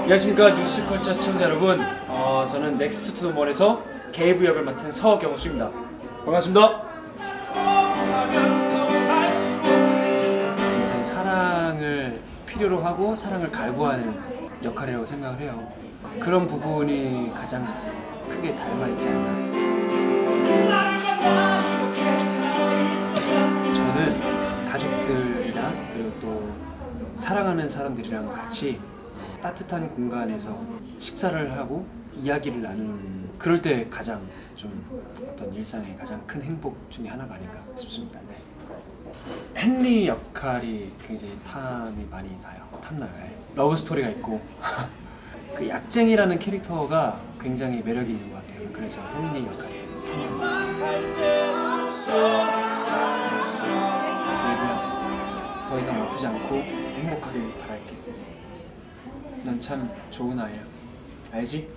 안녕하십니까 뉴스컬처 시청자 여러분. 어, 저는 넥스트 투 원에서 게이브 역을 맡은 서경수입니다. 반갑습니다. 굉장히 사랑을 필요로 하고 사랑을 갈구하는 역할이라고 생각을 해요. 그런 부분이 가장 크게 닮아 있지 않나. 저는 가족들이랑 그리고 또 사랑하는 사람들이랑 같이 따뜻한 공간에서 식사를 하고 이야기를 나누는 그럴 때 가장 좀 어떤 일상의 가장 큰 행복 중에 하나가 아닌가 싶습니다. 네. 헨리 역할이 굉장히 탐이 많이 나요. 탐나요. 네. 러브 스토리가 있고 그 약쟁이라는 캐릭터가 굉장히 매력이 있는 것 같아요. 그래서 헨리 역할이 더 이상 아프지 않고 행복하길 바랄게. 넌 참 좋은 아이야. 알지?